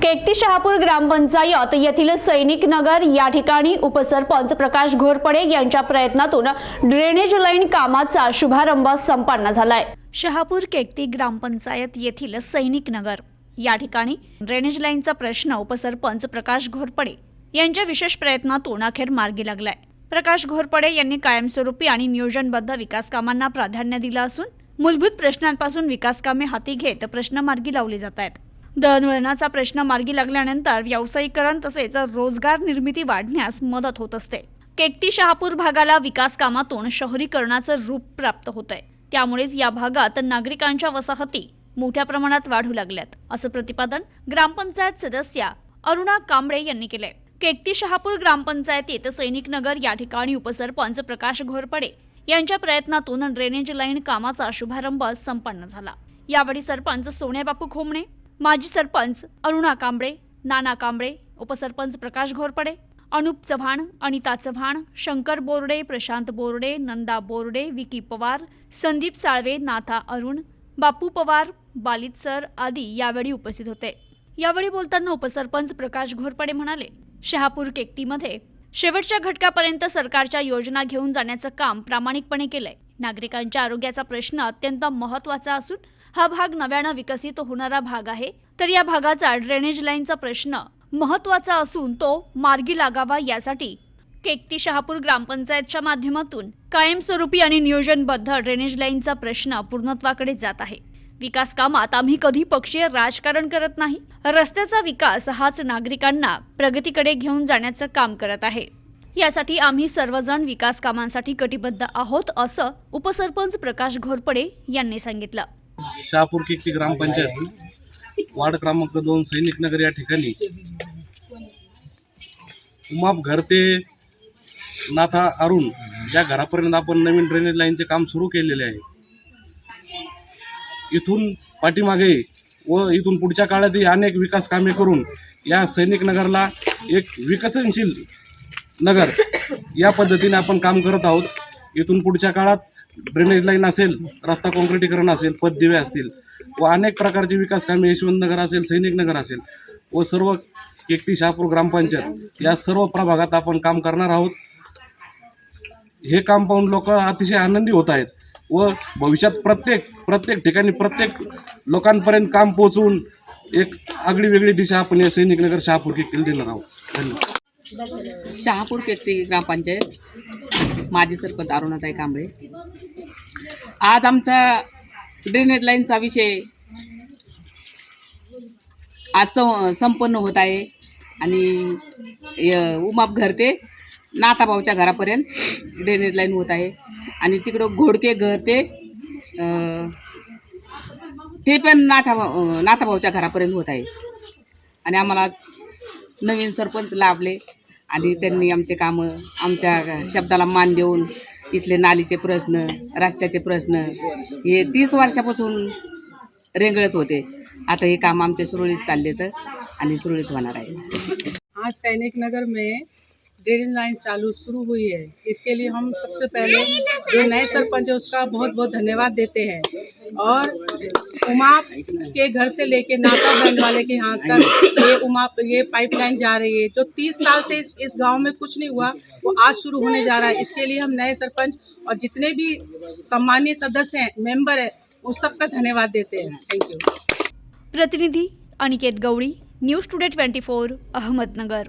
केकती शहापूर ग्रामपंचायत येथील सैनिक नगर या ठिकाणी उपसरपंच प्रकाश घोरपडे यांच्या प्रयत्नातून ड्रेनेज लाईन कामाचा शुभारंभ संपन्न झालाय. शहापूर केकती ग्रामपंचायत येथील सैनिक नगर या ठिकाणी ड्रेनेज लाईनचा प्रश्न उपसरपंच प्रकाश घोरपडे यांच्या विशेष प्रयत्नातून अखेर मार्गी लागलाय. प्रकाश घोरपडे यांनी कायमस्वरूपी आणि नियोजनबद्ध विकास कामांना प्राधान्य दिलं असून मूलभूत प्रश्नांपासून विकास कामे हाती घेत प्रश्न मार्गी लावले जात आहेत. दळणवळणाचा प्रश्न मार्गी लागल्यानंतर व्यावसायिकरण तसेच रोजगार निर्मिती वाढण्यास मदत होत असते. केकती शहापूर भागाला विकास कामातून शहरीकरणाचं रूप प्राप्त होत आहे त्यामुळेच या भागात नागरिकांच्या वसाहती मोठ्या प्रमाणात वाढू लागल्यात असं प्रतिपादन ग्रामपंचायत सदस्या अरुणा कांबळे यांनी केलंय. केकती शहापूर ग्रामपंचायतीत सैनिक नगर या ठिकाणी उपसरपंच प्रकाश घोरपडे यांच्या प्रयत्नातून ड्रेनेज लाईन कामाचा शुभारंभ संपन्न झाला. यावेळी सरपंच सोन्याबापू खोमणे माजी सरपंच अरुणा कांबळे नाना कांबळे उपसरपंच प्रकाश घोरपडे अनुप चव्हाण अनिता चव्हाण शंकर बोर्डे प्रशांत बोर्डे नंदा बोर्डे विकी पवार संदीप साळवे नाथा अरुण बापू पवार बालित सर आदी यावेळी उपस्थित होते. यावेळी बोलताना उपसरपंच प्रकाश घोरपडे म्हणाले शहापूर केकटीमध्ये शेवटच्या घटकापर्यंत सरकारच्या योजना घेऊन जाण्याचं काम प्रामाणिकपणे केलंय. नागरिकांच्या आरोग्याचा प्रश्न अत्यंत महत्त्वाचा असून हा भाग नव्यानं विकसित होणारा भाग आहे. तर या भागाचा ड्रेनेज लाईनचा प्रश्न महत्त्वाचा असून तो मार्गी लागावा यासाठी केकती शहापूर ग्रामपंचायतच्या माध्यमातून कायमस्वरूपी आणि नियोजनबद्ध ड्रेनेज लाईनचा प्रश्न पूर्णत्वाकडे जात आहे. विकास कामात आम्ही कधी पक्षीय राजकारण करत नाही. रस्त्याचा विकास हाच नागरिकांना प्रगतीकडे घेऊन जाण्याचं काम करत आहे. यासाठी आम्ही सर्वजण विकास कामांसाठी कटिबद्ध आहोत असं उपसरपंच प्रकाश घोरपडे यांनी सांगितलं. शहापूर किकटी ग्रामपंचायत. वार्ड क्रमांक दोन सैनिक नगर या ठिकाणी. उमाप घर ते नाथा अरुण या घरापर्यंत आपण नवीन ड्रेनेज लाईनचे काम सुरू केलेले आहे. इथून पाठीमागे व इथून पुढच्या काळातही अनेक विकास कामे करून या सैनिक नगरला एक विकसनशील नगर या पद्धतीने आपण काम करत आहोत. इथून पुढच्या काळात ड्रेनेज लाईन असेल रस्ता काँक्रिटीकरण असेल पददिवे असतील व अनेक प्रकारची विकास कामे यशवंत नगर असेल सैनिक नगर असेल व सर्व केकती शहापूर ग्रामपंचायत या सर्व प्रभागात आपण काम करणार आहोत. हे काम पाहून लोक अतिशय आनंदी होत आहेत व भविष्यात प्रत्येक प्रत्येक ठिकाणी प्रत्येक लोकांपर्यंत काम पोहोचून एक आगळी वेगळी दिशा आपण या सैनिक नगर शहापूर देखील देणार आहोत. धन्यवाद. शहापूर केकती ग्रामपंचायत. माजी सरपंच अरुणाताई कांबळे. आज आमचा ड्रेनेज लाईनचा विषय आज संपन्न होत आहे. आणि य- उमाप घर ते नाताभाऊच्या घरापर्यंत ड्रेनेज लाईन होत आहे. आणि तिकडं घोडके घर ते ते पण नाथा नाथाभाऊच्या घरापर्यंत होत आहे. आणि आम्हाला नवीन सरपंच लाभले. आणि त्यांनी आमचे कामं आमच्या शब्दाला मान देऊन इथले नालीचे प्रश्न रस्त्याचे प्रश्न हे तीस वर्षापासून रेंगळत होते. आता हे काम आमचे सुरळीत चालले तर आणि सुरळीत होणार आहे. आज सैनिक नगर में ड्रेनेज लाइन चालू शुरू हुई है। इसके लिए हम सबसे पहले जो नए सरपंच है उसका बहुत बहुत धन्यवाद देते हैं। और उमा के घर से लेके नाका बहन वाले के यहाँ तक ये उमाप ये पाइपलाइन जा रही है। जो तीस साल से इस, इस गाँव में कुछ नहीं हुआ वो आज शुरू होने जा रहा है। इसके लिए हम नए सरपंच और जितने भी सम्मानीय सदस्य हैं मेंबर हैं उस सबका धन्यवाद देते हैं। थैंक यू प्रतिनिधि Aniket Gaudi news today twenty Ahmednagar.